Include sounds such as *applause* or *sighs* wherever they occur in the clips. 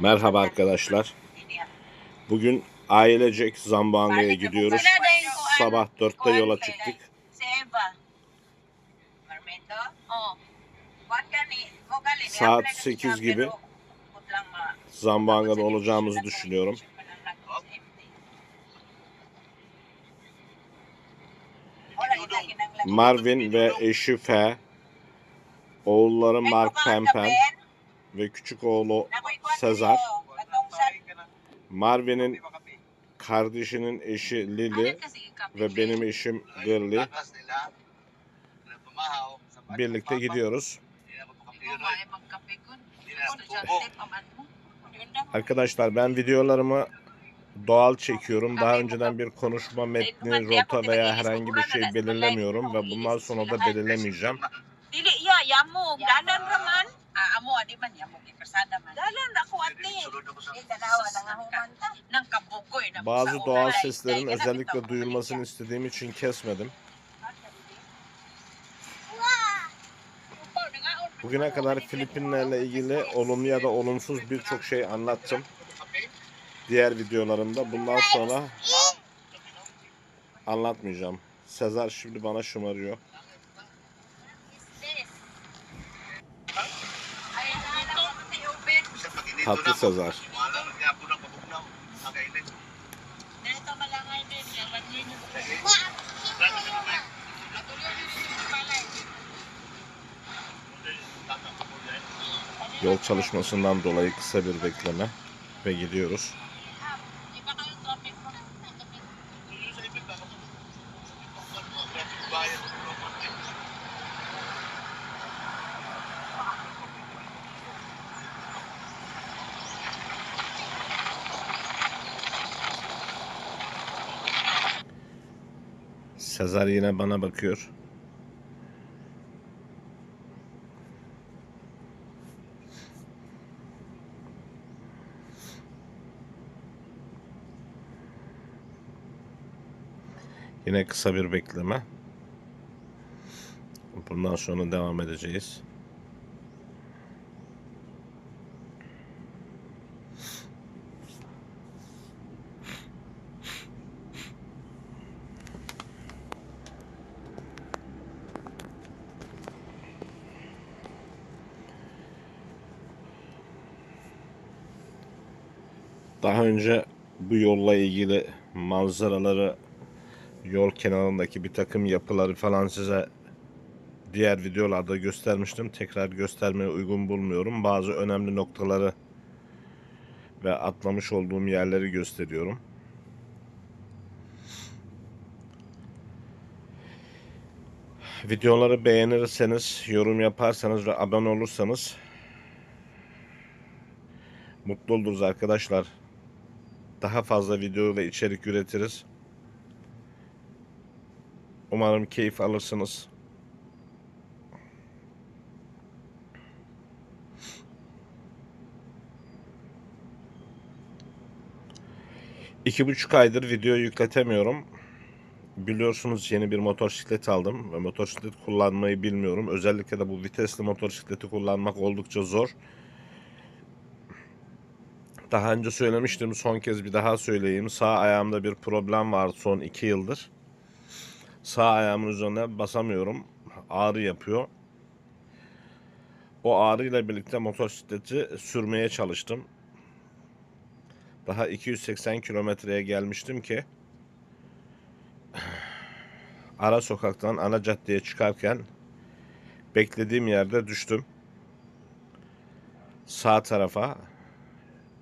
Merhaba arkadaşlar. Bugün ailecek Zamboanga'ya gidiyoruz. Sabah 4'te yola çıktık. Saat 8 gibi Zamboanga'da olacağımızı düşünüyorum. Marvin ve eşi F, oğulları Mark Pempen ve küçük oğlu Sezar, Marvin'in kardeşinin eşi Lily ve benim eşim Girly birlikte gidiyoruz. Arkadaşlar ben videolarımı doğal çekiyorum. Daha önceden bir konuşma metni, rota veya herhangi bir şey belirlemiyorum ve bundan sonra da belirlemeyeceğim. Raman. Ah, amo di man yamog ikasada man. Dalan ako ate. Eh dalawa na nga humanta. Nang kabugoy na Bazı doğal seslerin özellikle duyulmasını istediğim için kesmedim. Bugüne kadar Filipinlerle ilgili olumlu ya da olumsuz birçok şey anlattım. Diğer videolarımda. Bundan sonra anlatmayacağım. Sezar şimdi bana şımarıyor. Lagyan niyo. Yol çalışmasından dolayı kısa bir bekleme ve gidiyoruz. Sezar yine bana bakıyor. Yine kısa bir bekleme. Bundan sonra devam edeceğiz. Daha önce bu yolla ilgili manzaraları, yol kenarındaki bir takım yapıları falan size diğer videolarda göstermiştim. Tekrar göstermeye uygun bulmuyorum. Bazı önemli noktaları ve atlamış olduğum yerleri gösteriyorum. Videoları beğenirseniz, yorum yaparsanız ve abone olursanız mutlu oluruz arkadaşlar. Daha fazla video ve içerik üretiriz. Umarım keyif alırsınız. İki buçuk aydır video yükletemiyorum. Biliyorsunuz yeni bir motosiklet aldım ve motosiklet kullanmayı bilmiyorum. Özellikle de bu vitesli motosikleti kullanmak oldukça zor. Daha önce söylemiştim son kez bir daha söyleyeyim. Sağ ayağımda bir problem var son iki yıldır. Sağ ayağımın üzerine basamıyorum. Ağrı yapıyor. O ağrıyla birlikte motosikleti sürmeye çalıştım. Daha 280 kilometreye gelmiştim ki *sighs* ara sokaktan ana caddeye çıkarken beklediğim yerde düştüm. Sağ tarafa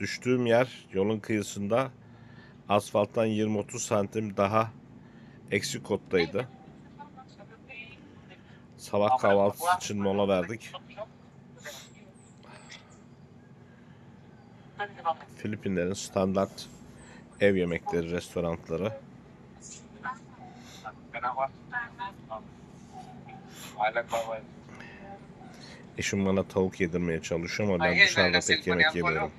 düştüğüm yer yolun kıyısında asfalttan 20-30 santim daha eksi kottaydı. Sabah kahvaltısı için mola verdik. Filipinlerin standart ev yemekleri restoranları. Eşim bana tavuk yedirmeye çalışıyor ama ben dışarıda pek yemek yemiyorum.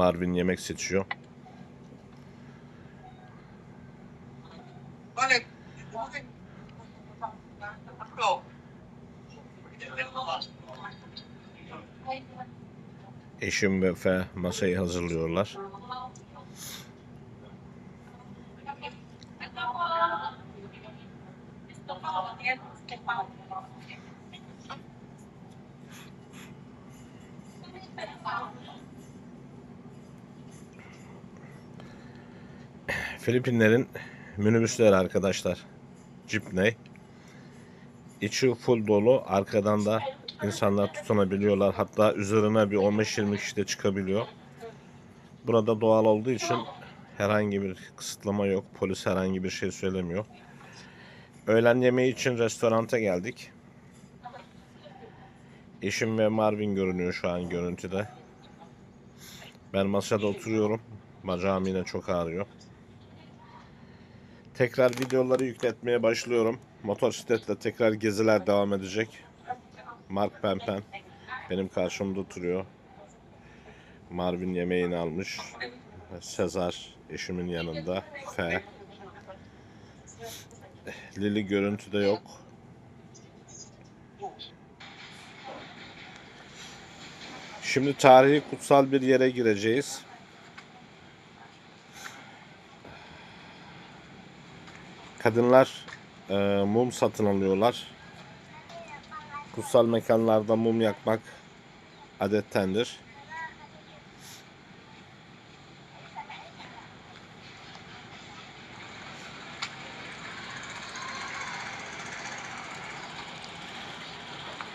Marvin yemek seçiyor. Eşim ve Fe masayı hazırlıyorlar. Filipinlerin minibüsleri arkadaşlar. Jeepney. İçi full dolu. Arkadan da insanlar tutunabiliyorlar. Hatta üzerine bir 15-20 kişi de çıkabiliyor. Burada doğal olduğu için herhangi bir kısıtlama yok. Polis herhangi bir şey söylemiyor. Öğlen yemeği için restoranta geldik. Eşim ve Marvin görünüyor şu an görüntüde. Ben masada oturuyorum. Bacağım yine çok ağrıyor. Tekrar videoları yükletmeye başlıyorum. Motosikletle tekrar geziler devam edecek. Mark Pempen benim karşımda oturuyor. Marvin yemeğini almış. Sezar eşimin yanında. F. Lili görüntüde yok. Şimdi tarihi kutsal bir yere gireceğiz. Kadınlar e, mum satın alıyorlar. Kutsal mekanlarda mum yakmak adettendir.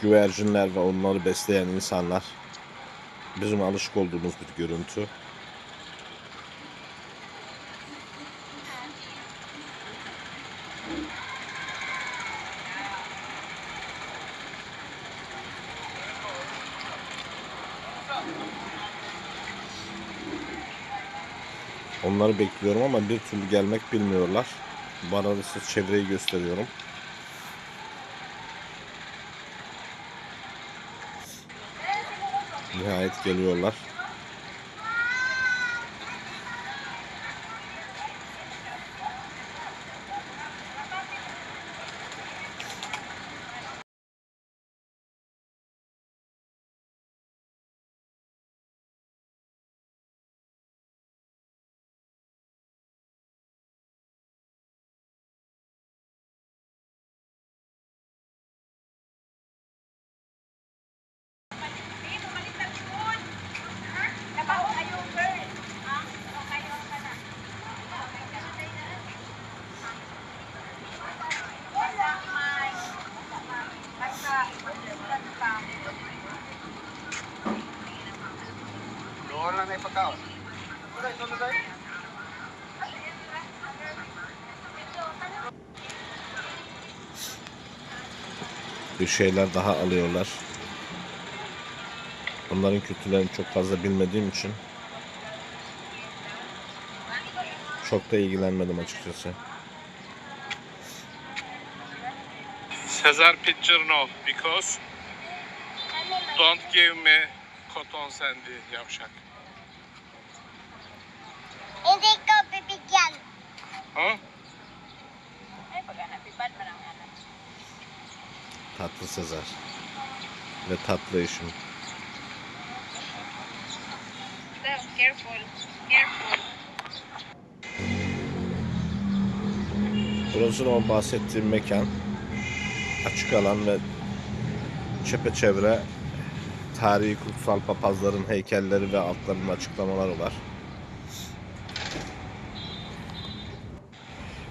Güvercinler ve onları besleyen insanlar. Bizim alışık olduğumuz bir görüntü. Onları bekliyorum ama bir türlü gelmek bilmiyorlar. Size çevreyi gösteriyorum. Nihayet geliyorlar. Bir şeyler daha alıyorlar. Onların kültürlerini çok fazla bilmediğim için çok da ilgilenmedim açıkçası. Cesar picture no because don't give me cotton sandy yavşak. Hindi ko bibigyan. Tatlı Sezar ve tatlı. Careful. Burası o bahsettiğim mekan. Açık alan ve çepeçevre tarihi kutsal papazların heykelleri ve altlarının açıklamaları var.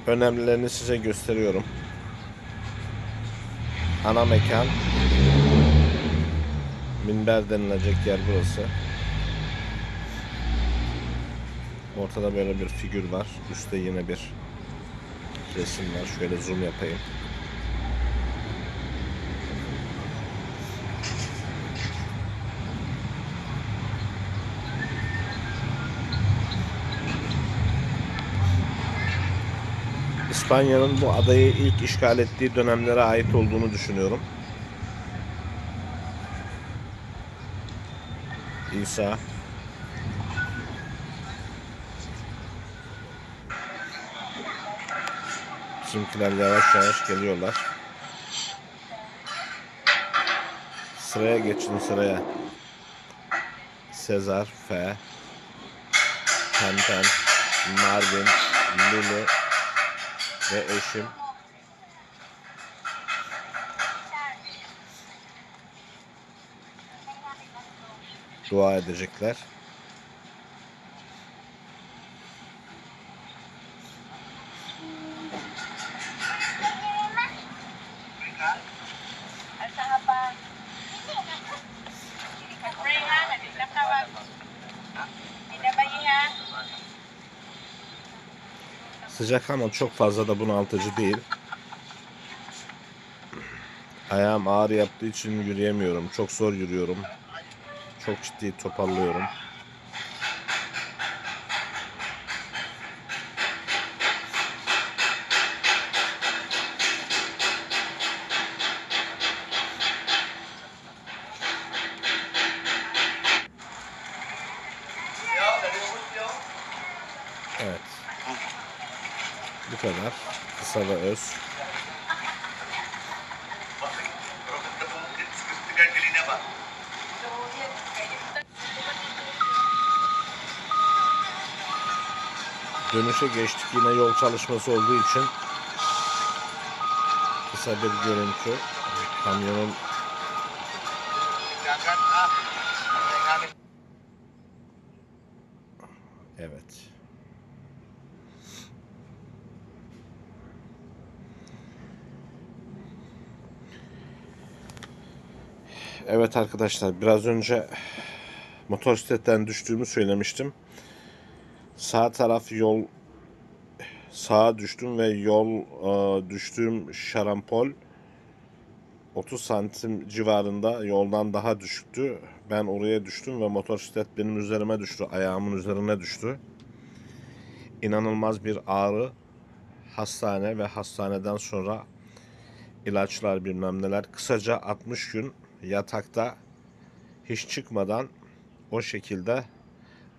Önemlilerini size gösteriyorum. Ana mekan minber denilecek yer burası. Ortada böyle bir figür var. Üstte yine bir resim var. Şöyle zoom yapayım. İspanya'nın bu adayı ilk işgal ettiği dönemlere ait olduğunu düşünüyorum. İsa Bizimkiler yavaş yavaş geliyorlar. Sıraya geçin sıraya. Sezar, F, Penten, Marvin, Lulu ve eşim. Dua edecekler. Sıcak ama çok fazla da bunaltıcı değil. Ayağım ağrı yaptığı için yürüyemiyorum. Çok zor yürüyorum. Çok ciddi toparlıyorum. Evet. Bu kadar. Kısa ve öz. Dönüşe geçtik yine yol çalışması olduğu için kısa bir görüntü. Kamyonun evet. Evet arkadaşlar biraz önce motosikletten düştüğümü söylemiştim. Sağ taraf yol sağa düştüm ve yol e, düştüğüm şarampol 30 santim civarında yoldan daha düşüktü. Ben oraya düştüm ve motosiklet benim üzerime düştü. Ayağımın üzerine düştü. İnanılmaz bir ağrı. Hastane ve hastaneden sonra ilaçlar bilmem neler. Kısaca 60 gün yatakta hiç çıkmadan o şekilde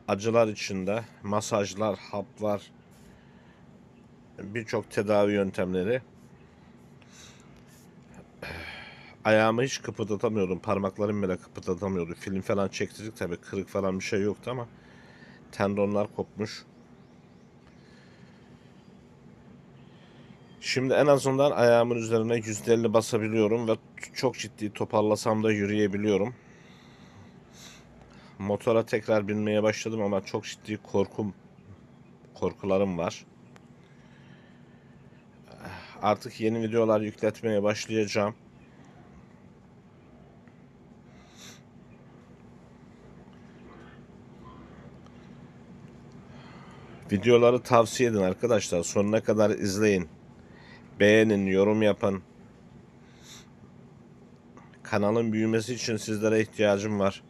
acılar içinde masajlar, haplar, birçok tedavi yöntemleri ayağımı hiç kıpırdatamıyordum. Parmaklarım bile kıpırdatamıyordu. Film falan çektirdik tabii. Kırık falan bir şey yoktu ama tendonlar kopmuş. Şimdi en azından ayağımın üzerine %50 basabiliyorum ve çok ciddi toparlasam da yürüyebiliyorum. Motora tekrar binmeye başladım ama çok ciddi korkum korkularım var. Artık yeni videolar yükletmeye başlayacağım. Videoları tavsiye edin arkadaşlar. Sonuna kadar izleyin. Beğenin, yorum yapın. Kanalın büyümesi için sizlere ihtiyacım var.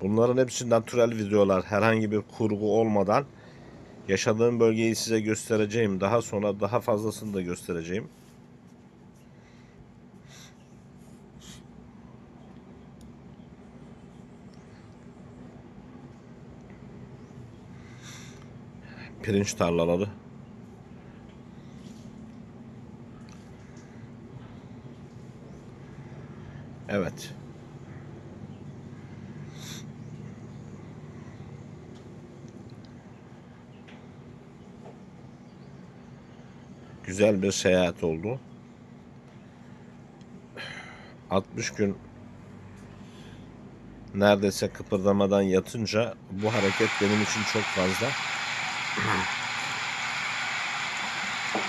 Bunların hepsi natürel videolar. Herhangi bir kurgu olmadan yaşadığım bölgeyi size göstereceğim. Daha sonra daha fazlasını da göstereceğim. Pirinç tarlaları. Evet. Güzel bir seyahat oldu. 60 gün neredeyse kıpırdamadan yatınca bu hareket benim için çok fazla.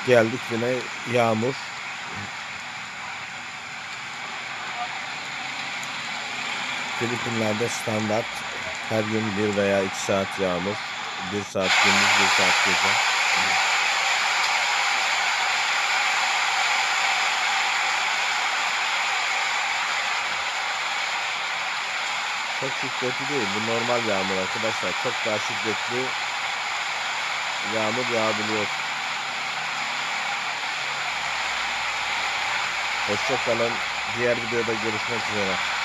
Geldik yine yağmur. Filipinler'de standart her gün bir veya iki saat yağmur. Bir saat gündüz, bir saat gece. Çok şiddetli değil. Bu normal yağmur arkadaşlar. Çok daha şiddetli yağmur yağabiliyor. Hoşçakalın. Diğer videoda görüşmek üzere.